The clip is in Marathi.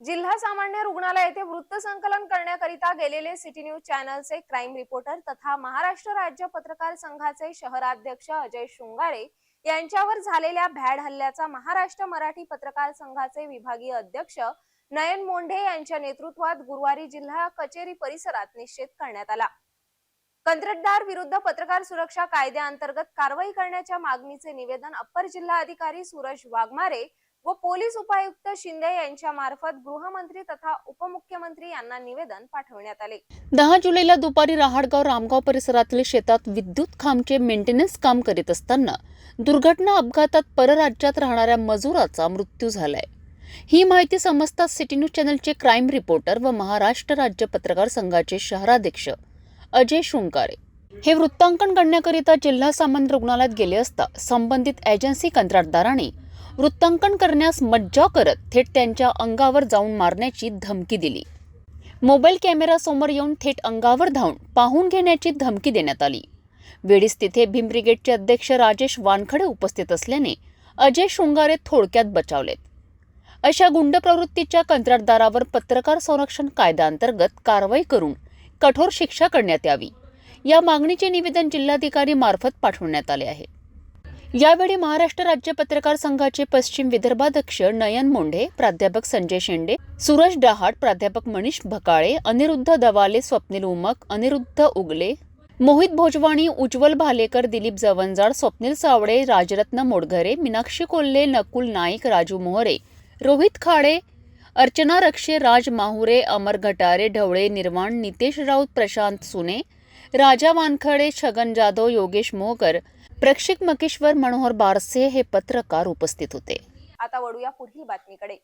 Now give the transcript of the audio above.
जिल्हा सामान्य रुग्णालय येथे वृत्त संकलन करण्याकरिता गेलेले सिटी न्यूज चॅनलचे क्राईम रिपोर्टर तथा महाराष्ट्र राज्य पत्रकार संघाचे शहराध्यक्ष अजय शृंगारे यांच्यावर झालेल्या भॅड हल्ल्याचा महाराष्ट्र मराठी पत्रकार संघाचे विभागीय अध्यक्ष नयन मोंढे यांच्या नेतृत्वात गुरुवारी जिल्हा कचेरी परिसरात निश्चित करण्यात आला. कंत्राटदार विरुद्ध पत्रकार सुरक्षा कायद्याअंतर्गत कारवाई करण्याच्या मागणीचे निवेदन अप्पर जिल्हा अधिकारी सूरज वाघमारे व पोलीस उपायुक्त शिंदे यांच्या मार्फत गृहमंत्री तथा उपमुख्यमंत्री यांना निवेदन पाठवण्यात आले. दहा जुलैला दुपारी रहाडगाव रामगाव परिसरातील शेतात विद्युत खांबचे मेंटेनन्स काम करीत असताना दुर्घटना अपघातात परराज्यात राहणाऱ्या मजुराचा मृत्यू झालाय. ही माहिती समजताच सिटी न्यूज चॅनलचे क्राईम रिपोर्टर व महाराष्ट्र राज्य पत्रकार संघाचे शहराध्यक्ष अजय शृंगारे. हे वृत्तांकन करण्याकरिता जिल्हा सामान्य रुग्णालयात गेले असता संबंधित एजन्सी कंत्राटदाराने वृत्तांकन करण्यास मज्जा करत थेट त्यांच्या अंगावर जाऊन मारण्याची धमकी दिली. मोबाईल कॅमेरासमोर येऊन थेट अंगावर धावून पाहून घेण्याची धमकी देण्यात आली. वेळीच तिथे भीम ब्रिगेडचे अध्यक्ष राजेश वानखडे उपस्थित असल्याने अजय शृंगारे थोडक्यात बचावलेत. अशा गुंड प्रवृत्तीच्या कंत्राटदारावर पत्रकार संरक्षण कायद्याअंतर्गत कारवाई करून कठोर शिक्षा करण्यात यावी. या मागणीचे निवेदन जिल्हाधिकारी मार्फत पाठवण्यात आले आहे. यावेळी महाराष्ट्र राज्य पत्रकार संघाचे पश्चिम विदर्भाध्यक्ष नयन मोंढे प्राध्यापक संजय शेंडे सुरज डहाट प्राध्यापक मनीष भकाळे अनिरुद्ध दवाले स्वप्नील उमक अनिरुद्ध उगले मोहित भोजवाणी उज्ज्वल भालेकर दिलीप जवंजाळ स्वप्नील सावळे राजरत्न मोडघरे मीनाक्षी कोल्हे नकुल नाईक राजू मोहरे रोहित खाडे अर्चना रक्षे राज माहुरे अमर घटारे ढवळे निर्वाण नितेश राऊत प्रशांत सुने राजा वानखडे छगन जाधव योगेश मोहकर प्रेक्षक मकेश्वर मनोहर बारसे हे पत्रकार उपस्थित होते. आता वळूया पुढील बातमीकडे.